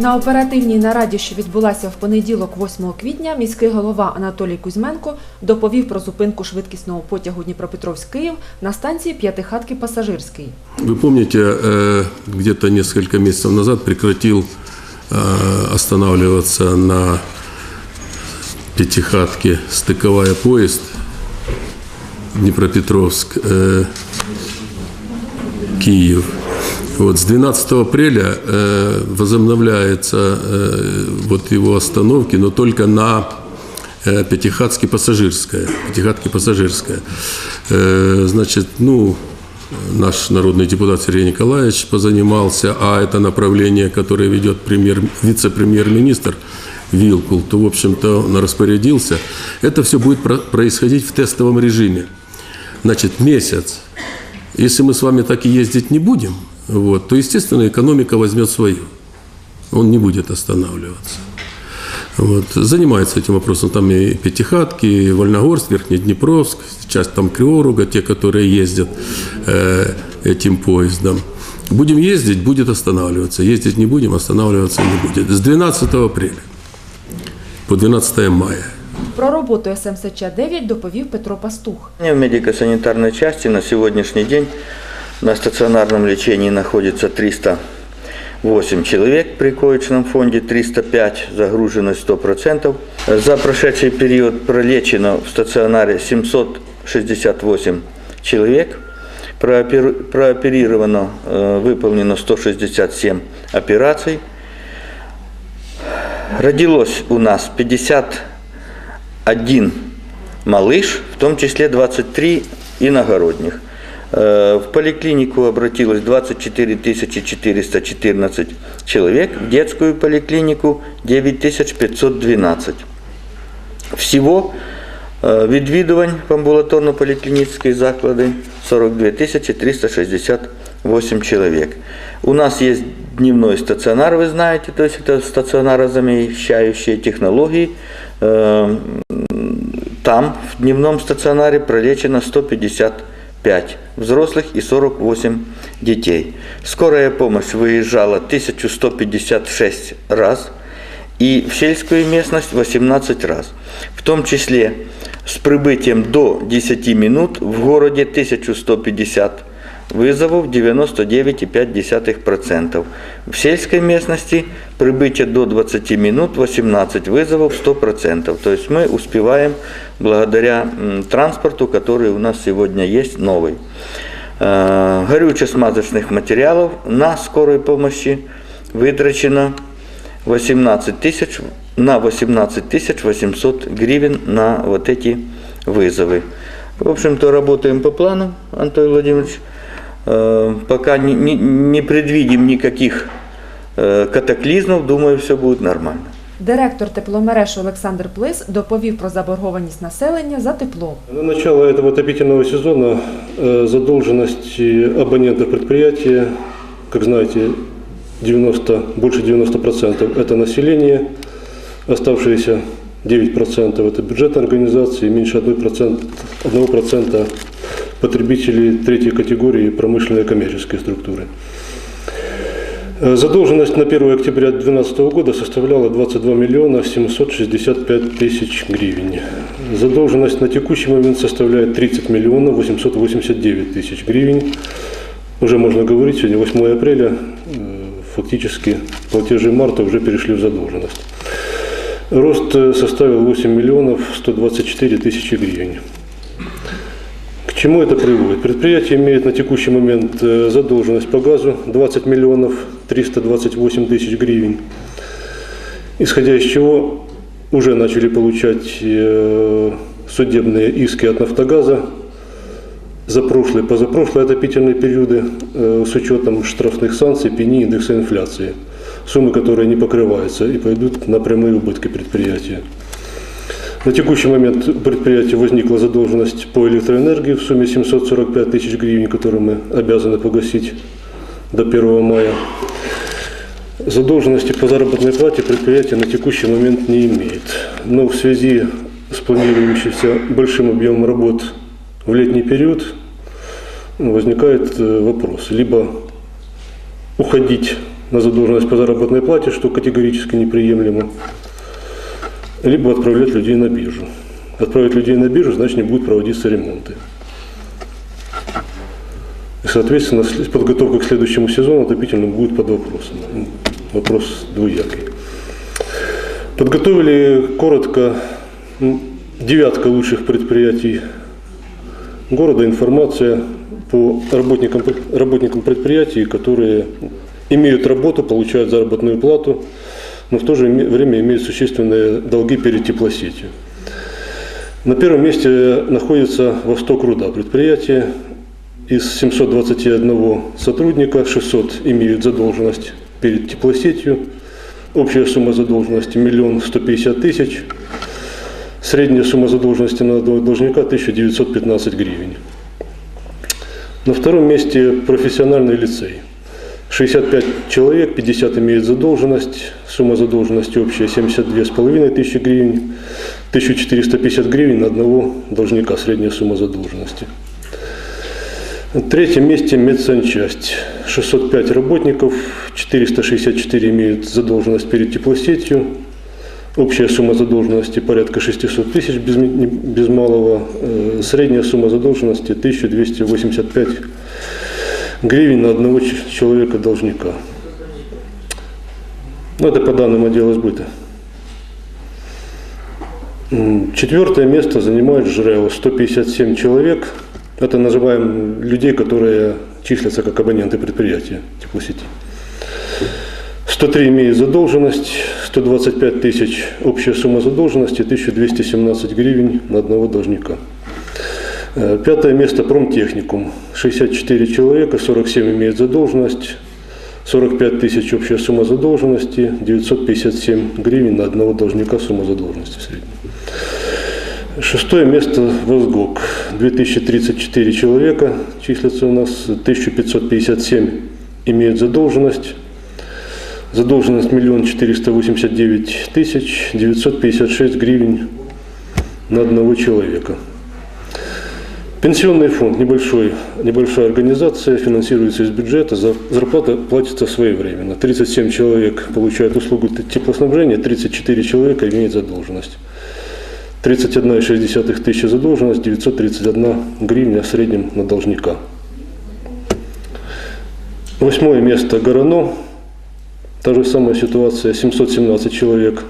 На оперативній нараді, що відбулася в понеділок, 8 квітня, міський голова Анатолій Кузьменко доповів про зупинку швидкісного потягу Дніпропетровськ-Київ на станції П'ятихатки Пасажирський. Вы помните, э, где-то несколько месяцев назад прекратил э, останавливаться на Пятихатке стыковая поезд Днепропетровск, э, Киев. Вот с 12 апреля э, возобновляется э, вот его остановки, но только на э, Пятихатске пассажирская. Пятихатке пассажирская. Э, значит, ну, наш народный депутат Сергей Николаевич позанимался, а это направление, которое ведет премьер, вице-премьер-министр Вилкул, то, в общем-то, он распорядился. Это все будет про- происходить в тестовом режиме. Значит, месяц. Если мы с вами так и ездить не будем, вот, то, естественно, экономика возьмет свое. Он не будет останавливаться. Вот. Занимается этим вопросом. Там и Пятихатки, и Вольногорск, Верхнеднепровск, часть там Криоруга, те, которые ездят э, этим поездом. Будем ездить, будет останавливаться. Ездить не будем, останавливаться не будет. С 12 апреля по 12 мая. Про роботу СМСЧ-9 доповів Петро Пастух. В медико-санитарной части на сегодняшний день на стационарном лечении находится 308 человек при коечном фонде, 305, загруженность 100%. За прошедший период пролечено в стационаре 768 человек, Проопер- прооперировано, э, выполнено 167 операций. Родилось у нас 51 малыш, в том числе 23 иногородних. Э, В поликлинику обратилось 24 414 человек, в детскую поликлинику 9512. Всего е, відвідувань в амбулаторно-поліклінічні заклади 42 368 человек. У нас есть дневной стационар, вы знаете, то есть это стационарозамещающие технологии. Э, Там в дневном стационаре пролечено 155 взрослых и 48 детей. Скорая помощь выезжала 1156 раз и в сельскую местность 18 раз. В том числе с прибытием до 10 минут в городе 1150 вызовов 99,5%. В сельской местности прибытие до 20 минут 18 вызовов 100%. То есть мы успеваем благодаря транспорту, который у нас сегодня есть новый. Э, Горюче-смазочных материалов на скорой помощи вытрачено 18 тысяч на 18 тысяч 800 гривен на вот эти вызовы. В общем-то, работаем по плану, Антон Владимирович. Э, Пока не, не- не предвидим никаких э, катаклизмов, думаю, все будет нормально. Директор тепломереж Олександр Плис доповів про заборгованість населення за тепло. На начало этого отопительного сезона э, задолженность э, абонентов предприятия, как знаете, 90, больше 90% это население, оставшиеся 9% это бюджетная организации, меньше 1%, 1% потребителей третьей категории промышленной и коммерческой структуры. Э, Задолженность на 1 октября 2012 года составляла 22 миллиона 765 тысяч гривен. Задолженность на текущий момент составляет 30 миллионов 889 тысяч гривен. Уже можно говорить, сегодня 8 апреля, э, фактически платежи марта уже перешли в задолженность. Рост э, составил 8 миллионов 124 тысячи гривен. Чему это приводит? Предприятие имеет на текущий момент э, задолженность по газу 20 миллионов 328 тысяч гривен, исходя из чего уже начали получать э, судебные иски от «Нафтогаза» за прошлые, позапрошлые отопительные периоды э, с учетом штрафных санкций, пени, индекса инфляции, суммы, которые не покрываются и пойдут на прямые убытки предприятия. На текущий момент у возникла задолженность по электроэнергии в сумме 745 тысяч гривен, которую мы обязаны погасить до 1 мая. Задолженности по заработной плате предприятие на текущий момент не имеет. Но в связи с планирующимся большим объемом работ в летний период возникает э, вопрос. Либо уходить на задолженность по заработной плате, что категорически неприемлемо, либо отправлять людей на биржу. Отправить людей на биржу, значит, не будут проводиться ремонты. И, соответственно, подготовка к следующему сезону отопительному будет под вопросом. Вопрос двуякий. Подготовили коротко девятка лучших предприятий города, информация по работникам, работникам предприятий, которые имеют работу, получают заработную плату, но в то же время имеют существенные долги перед теплосетью. На первом месте находится Восток Руда предприятие. Из 721 сотрудника 600 имеют задолженность перед теплосетью. Общая сумма задолженности – миллион сто пятьдесят тысяч. Средняя сумма задолженности на одного должника – 1915 гривен. На втором месте профессиональный лицей. 65 человек, 50 имеют задолженность. Сумма задолженности общая 72,5 тысячи гривен. 1450 гривен на одного должника, средняя сумма задолженности. На третьем месте медсанчасть. 605 работников, 464 имеют задолженность перед теплосетью. Общая сумма задолженности порядка 600 тысяч без, без малого. Э, Средняя сумма задолженности 1285 гривен на одного человека должника. Ну, это по данным отдела сбыта. Четвертое место занимает ЖРЭО. 157 человек. Это называем людей, которые числятся как абоненты предприятия теплосети. 103 имеют задолженность, 125 тысяч общая сумма задолженности, 1217 гривен на одного должника. Э, Пятое место промтехникум. 64 человека, 47 имеют задолженность, 45 тысяч общая сумма задолженности, 957 гривен на одного должника сумма задолженности в среднем. Шестое место Возгок. 2034 человека числятся у нас, 1557 имеют задолженность. Задолженность миллион четыреста восемьдесят девять тысяч девятьсот пятьдесят шесть гривен на одного человека. Пенсионный фонд небольшой, небольшая организация, финансируется из бюджета, за- зарплата платится своевременно. 37 человек получают услугу теплоснабжения, 34 человека имеют задолженность. 31,6 тысячи задолженность, 931 гривня в среднем на должника. Восьмое место Горано. Та же самая ситуация, 717 человек,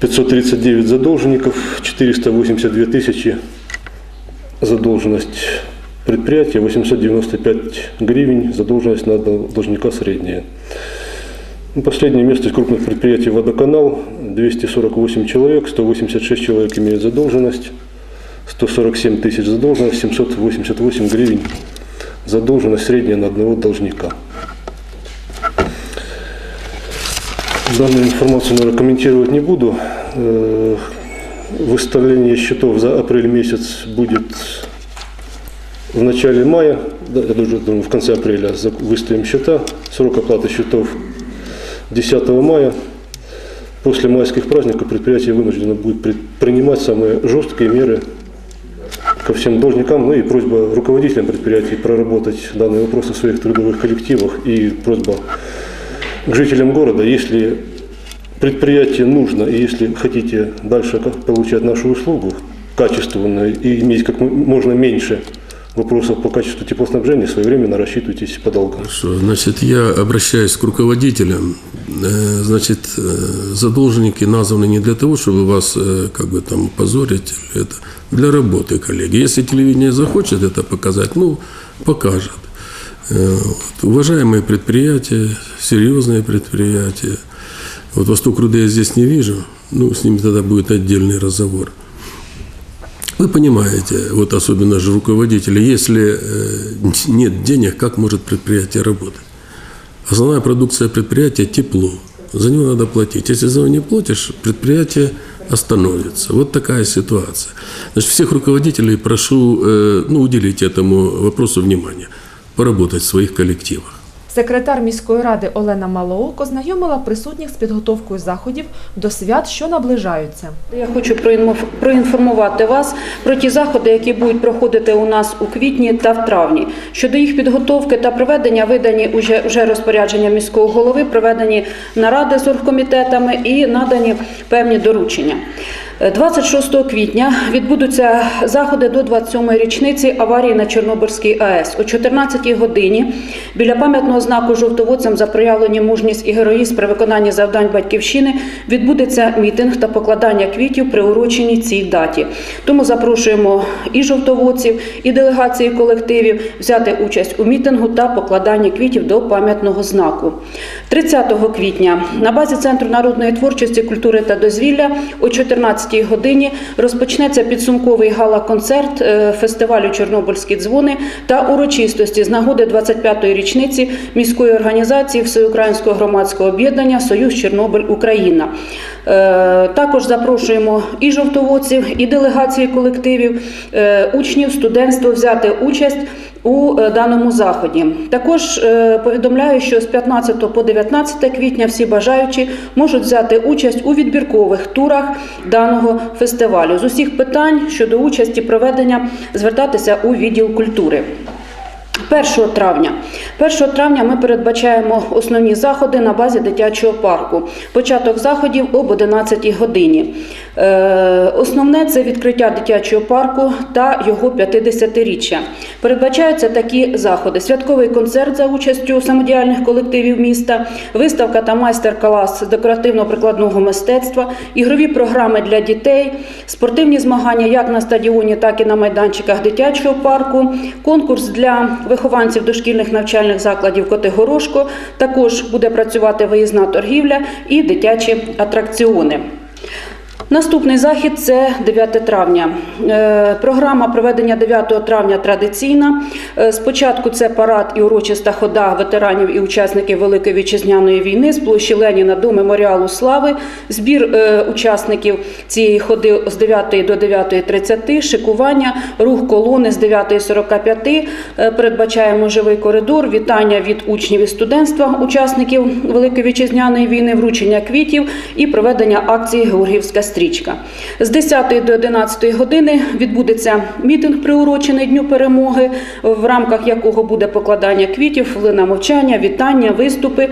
539 задолженников, 482 тысячи задолженность предприятия, 895 гривен, задолженность на должника средняя. Ну, Последнее место из крупных предприятий «Водоканал», 248 человек, 186 человек имеют задолженность, 147 тысяч задолженность, 788 гривен задолженность средняя на одного должника. Данную информацию, наверное, комментировать не буду. Выставление счетов за апрель месяц будет в начале мая, да, я даже думаю, в конце апреля выставим счета. Срок оплаты счетов 10 мая. После майских праздников предприятие вынуждено будет принимать самые жесткие меры ко всем должникам, ну и просьба руководителям предприятий проработать данные вопросы в своих трудовых коллективах и просьба к жителям города, если предприятие нужно, и если хотите дальше получать нашу услугу качественную и иметь как можно меньше вопросов по качеству теплоснабжения, своевременно рассчитывайтесь по долгам. Хорошо. Значит, я обращаюсь к руководителям. Э, Значит, э, задолженники названы не для того, чтобы вас э, как бы там позорить. Это для работы, коллеги. Если телевидение захочет это показать, ну, покажет. Вот. Уважаемые предприятия, серьезные предприятия. Вот Восток Руды я здесь не вижу. Ну, с ними тогда будет отдельный разговор. Вы понимаете, вот особенно же руководители, если э, нет денег, как может предприятие работать? Основная продукция предприятия – тепло. За него надо платить. Если за него не платишь, предприятие остановится. Вот такая ситуация. Значит, всех руководителей прошу э, ну, уделить этому вопросу внимание, поработать в своих коллективах. Секретар міської ради Олена Малоук ознайомила присутніх з підготовкою заходів до свят, що наближаються. Я хочу проінформувати вас про ті заходи, які будуть проходити у нас у квітні та в травні. Щодо їх підготовки та проведення видані вже розпорядження міського голови, проведені наради з оргкомітетами і надані певні доручення. Е, 26 квітня відбудуться заходи до 27-ї річниці аварії на Чорнобильській АЕС. О 14-й годині біля пам'ятного знаку жовтоводцям за проявлені мужність і героїзм при виконанні завдань батьківщини відбудеться мітинг та покладання квітів приурочені цій даті. Тому запрошуємо і жовтоводців, і делегації колективів взяти участь у мітингу та покладанні квітів до пам'ятного знаку. 30 квітня на базі Центру народної творчості, культури та дозвілля о 14 годині розпочнеться підсумковий гала-концерт е, фестивалю Чорнобильські дзвони та урочистості з нагоди 25-ї річниці міської організації Всеукраїнського громадського об'єднання Союз Чорнобиль Україна. Е, Також запрошуємо і жовтоводців, і делегації колективів, е, учнів, студентство взяти участь у е, даному заході. Також е, повідомляю, що з 15 по 19 квітня всі бажаючі можуть взяти участь у відбіркових турах даного фестивалю. З усіх питань щодо участі проведення звертатися у відділ культури. 1 травня. 1 травня ми передбачаємо основні заходи на базі дитячого парку. Початок заходів об 11 годині. Е, Основне це відкриття дитячого парку та його 50-річчя. Передбачаються такі заходи: святковий концерт за участю самодіяльних колективів міста, виставка та майстер-клас з декоративно-прикладного мистецтва, ігрові програми для дітей, спортивні змагання як на стадіоні, так і на майданчиках дитячого парку, конкурс для вихованців дошкільних навчальних закладів Котигорошко. Також буде працювати виїзна торгівля і дитячі атракціони. Наступний захід це 9 травня. Е, Програма проведення 9 травня традиційна. Е, Спочатку це парад і урочиста хода ветеранів і учасників Великої вітчизняної війни з площі Леніна до меморіалу слави. Збір е, учасників цієї ходи з 9 до 9.30, шикування, рух колони з 9.45. Е, Передбачаємо живий коридор, вітання від учнів і студентства, учасників Великої вітчизняної війни, вручення квітів і проведення акції Георгіївська стрічка. З 10 до 11 години відбудеться мітинг, приурочений Дню перемоги, в рамках якого буде покладання квітів, хвилина мовчання, вітання, виступи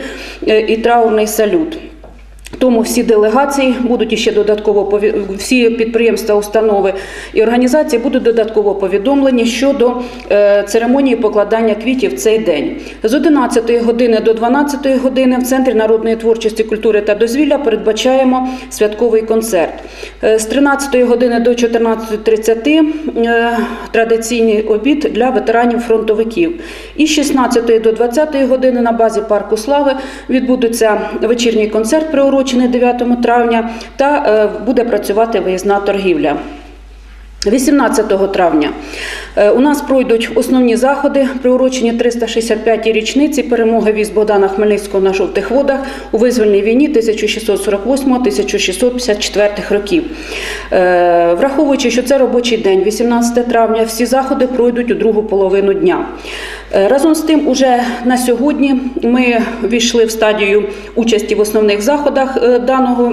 е, і траурний салют. Тому всі делегації будуть іще додатково всі підприємства, установи і організації будуть додатково повідомлені щодо е, церемонії покладання квітів в цей день. З 11 години до 12 години в Центрі народної творчості, культури та дозвілля передбачаємо святковий концерт. Е, З 13 години до 14.30 е, традиційний обід для ветеранів фронтовиків. І з 16 до 20 години на базі парку слави відбудеться вечірній концерт, приурочений 9 травня, та е, буде працювати виїзна торгівля. 18 травня е, у нас пройдуть основні заходи, приурочені 365-й річниці перемоги військ Богдана Хмельницького на жовтих водах у визвольній війні 1648-1654 років. Е, Враховуючи, що це робочий день, 18 травня, всі заходи пройдуть у другу половину дня. Е, Разом з тим, уже на сьогодні ми війшли в стадію участі в основних заходах даного,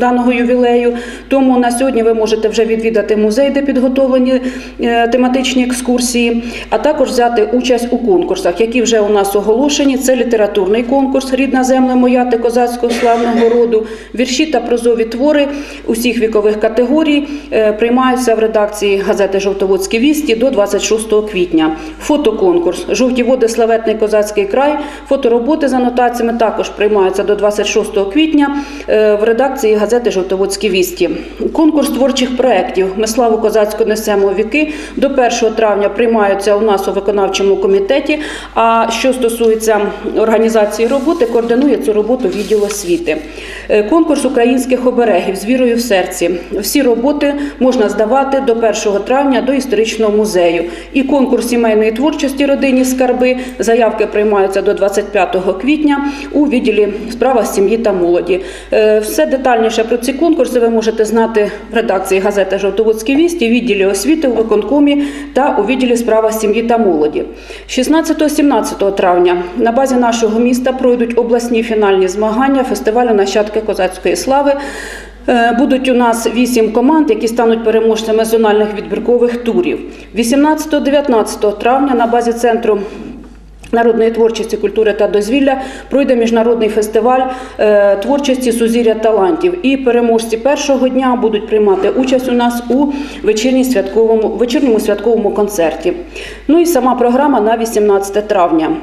даного ювілею. Тому на сьогодні ви можете вже відвідати музей, де підготовлені е, тематичні екскурсії, а також взяти участь у конкурсах, які вже у нас оголошені. Це літературний конкурс Рідна земля моя та козацького славного роду, вірші та прозові твори усіх вікових категорій е, приймаються в редакції газети Жовтоводські вісті до 26 квітня. Фотоконкурс Жовті води славетний козацький край. Фотороботи з анотаціями також приймаються до 26 квітня е, в редакції газети Жовтоводські вісті. Конкурс творчих проєктів Ми славу козацьку несемо віки. До 1 травня приймаються у нас у виконавчому комітеті. А що стосується організації роботи, координує цю роботу відділ освіти. Е, конкурс українських оберегів з вірою в серці. Всі роботи можна здавати до 1 травня до історичного музею. І конкурс сімейної творчості родині скарби заявки приймаються до 25 квітня у відділі справа сім'ї та молоді. Е, все детальніше про ці конкурси ви можете знати в редакції газети Жовтоводський 200 відділі освіти у виконкомі та у відділі справа сім'ї та молоді. 16-17 травня на базі нашого міста пройдуть обласні фінальні змагання фестивалю нащадки козацької слави. Е, будуть у нас вісім команд, які стануть переможцями зональних відбіркових турів. 18-19 травня на базі центру народної творчості, культури та дозвілля пройде міжнародний фестиваль е, творчості Сузір'я талантів. І переможці першого дня будуть приймати участь у нас у вечірньому святковому концерті. Ну і сама програма на 18 травня.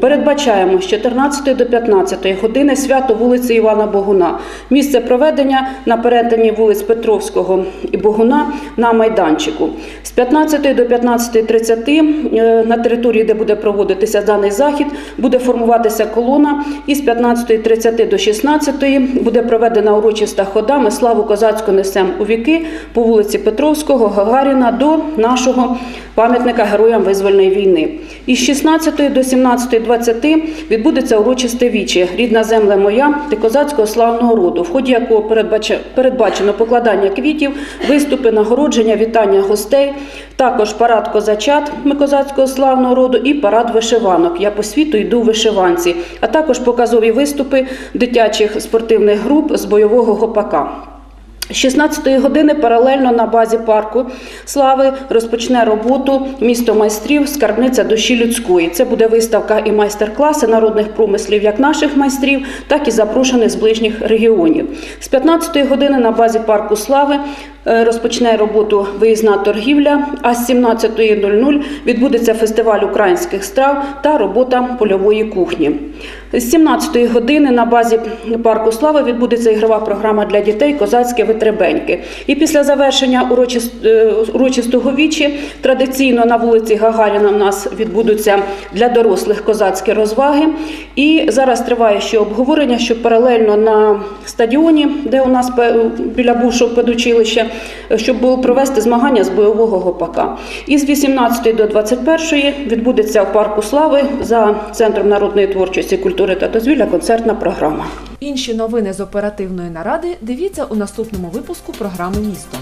Передбачаємо з 14 до 15 години свято вулиці Івана Богуна. Місце проведення на перетині вулиць Петровського і Богуна на майданчику. З 15 до 15.30 е, на території, де буде проводитися даний захід, буде формуватися колона. І з 15.30 до 16 буде проведена урочиста хода. Ми славу козацьку несем у віки по вулиці Петровського, Гагаріна до нашого пам'ятника героям визвольної війни. Із 16 до 17.20 відбудеться урочисте віче Рідна земля моя ти козацького славного роду, в ході якого передбачено покладання квітів, виступи, нагородження, вітання гостей, також парад козачат ми козацького славного роду і парад вишиванок. Я по світу йду в вишиванці, а також показові виступи дитячих спортивних груп з бойового гопака. З 16 години паралельно на базі парку слави розпочне роботу місто майстрів скарбниця душі людської. Це буде виставка і майстер-класи народних промислів як наших майстрів, так і запрошених з ближніх регіонів. З 15 години на базі парку слави розпочне роботу виїзна торгівля, а з 17.00 відбудеться фестиваль українських страв та робота польової кухні. З 17-ї години на базі парку слави відбудеться ігрова програма для дітей Козацьке витребеньки. І після завершення е, урочистого вічі традиційно на вулиці Гагаріна в нас відбудуться для дорослих козацькі розваги. І зараз триває ще обговорення, що паралельно на стадіоні, де у нас біля бувшого педучилища, щоб було провести змагання з бойового гопака. І з 18 до 21 відбудеться в парку слави за центром народної творчості, культури та дозвілля концертна програма. Інші новини з оперативної наради дивіться у наступному випуску програми Місто.